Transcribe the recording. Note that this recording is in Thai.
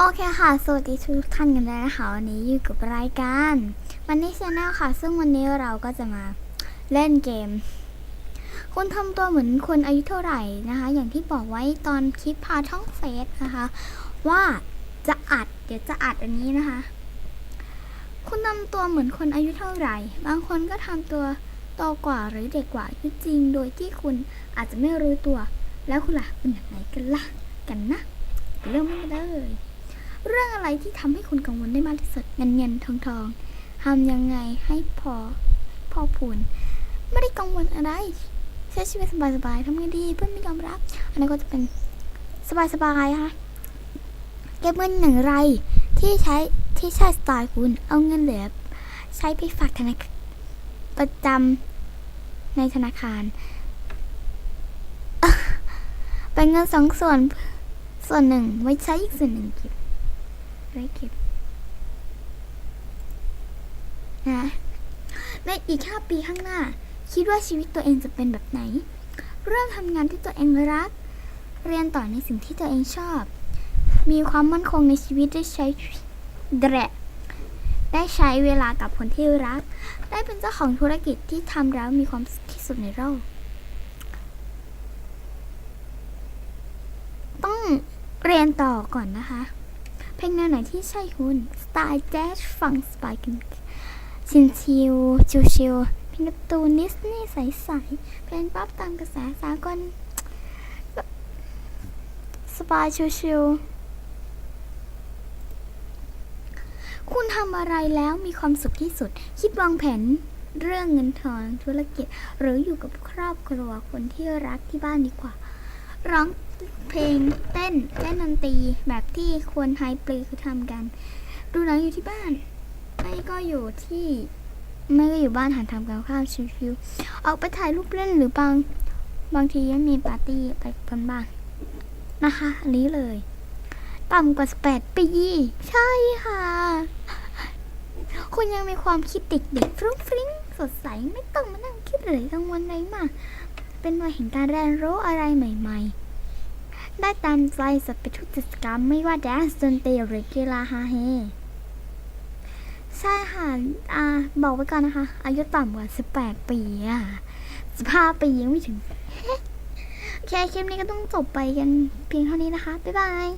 โอเคค่ะ สวัสดีทุกท่านกันเลยนะคะวันนี้อยู่กับรายการมันนี่ชาแนลค่ะ ซึ่งวันนี้เราก็จะมาเล่นเกม คุณทำตัวเหมือนคนอายุเท่าไหร่นะคะ อย่างที่บอกไว้ตอนคลิปพาท่องเฟสนะคะ ว่าจะอัด เดี๋ยวจะอัดอันนี้นะคะ คุณทำตัวเหมือนคนอายุเท่าไหร่ บางคนก็ทำตัวโตกว่าหรือเด็กกว่าอายุจริง โดยที่คุณอาจจะไม่รู้ตัว แล้วคุณล่ะเป็นอย่างไรกันล่ะกันนะเริ่มกันเลย เรื่องอะไรที่ทำให้คุณกังวลได้มากที่สุดเงินเงินทองทองทำยังไงให้พอพอพูนไม่ได้กังวลอะไร ใช้ชีวิตสบายๆทำไงดีเพื่อนไม่ยอมรับ อันนี้ก็จะเป็นสบายๆค่ะเก็บเงินอย่างไรที่ใช้ที่ใช้สไตล์คุณเอาเงินเหลือ ใช้ไปฝากธนาคารประจำในธนาคารเป็นเงินสองส่วนส่วนหนึ่งไว้ใช้อีกส่วนหนึ่งเก็บ ไว้เก็บนะในอีก5ปีข้างหน้า คิดว่าชีวิตตัวเองจะเป็นแบบไหน เริ่มทำงานที่ตัวเองรัก เรียนต่อในสิ่งที่ตัวเองชอบ มีความมั่นคงในชีวิตได้ใช้แดะได้ใช้เวลากับคนที่รัก ได้เป็นเจ้าของธุรกิจที่ทำแล้วมีความสุขที่สุดในโลกต้องเรียนต่อก่อนนะคะ เพลงแนวไหนที่ใช่คุณสไตล์แจ๊สฟังสบายกันชินชิวชิวชิวเพลงการ์ตูนดิสนีย์ใสๆเพลงป๊อปตามกระแสสากลสบายชิวชิวคุณทำอะไรแล้วมีความสุขที่สุด คิดวางแผนเรื่องเงินทองธุรกิจ หรืออยู่กับครอบครัวคนที่รักที่บ้านดีกว่า ร้องเพลงเต้นเล่นดนตรีแบบที่คนไฮปรีคือทำกัน ดูหนังอยู่ที่บ้าน ไม่ก็อยู่ที่ ไม่ก็อยู่บ้านหันทำกับข้าวชิวๆออกไปถ่ายรูปเล่นหรือบางบางทีก็มีปาร์ตี้ไปกันบ้างนะคะอันนี้เลย ต่ำกว่า18ปี ใช่ค่ะ คุณยังมีความคิดเด็กๆฟรุ้งฟริ้งสดใสไม่ต้องมานั่งคิดเลยกังวลอะไรมาก เป็นวัยแห่งการเรียนรู้อะไรใหม่ๆ ได้ตามใจสัตว์ไปทุกกิจกรรมไม่ว่าแดนซ์ดนตรีหรือกีฬาฮาเฮใช่ค่ะอ่าบอกไว้ก่อนนะคะ อายุต่ำกว่า 18 ปีอะ15ปียังไม่ถึง โอเค คลิปนี้ก็ต้องจบไปกันเพียงเท่านี้นะคะ บ๊ายบาย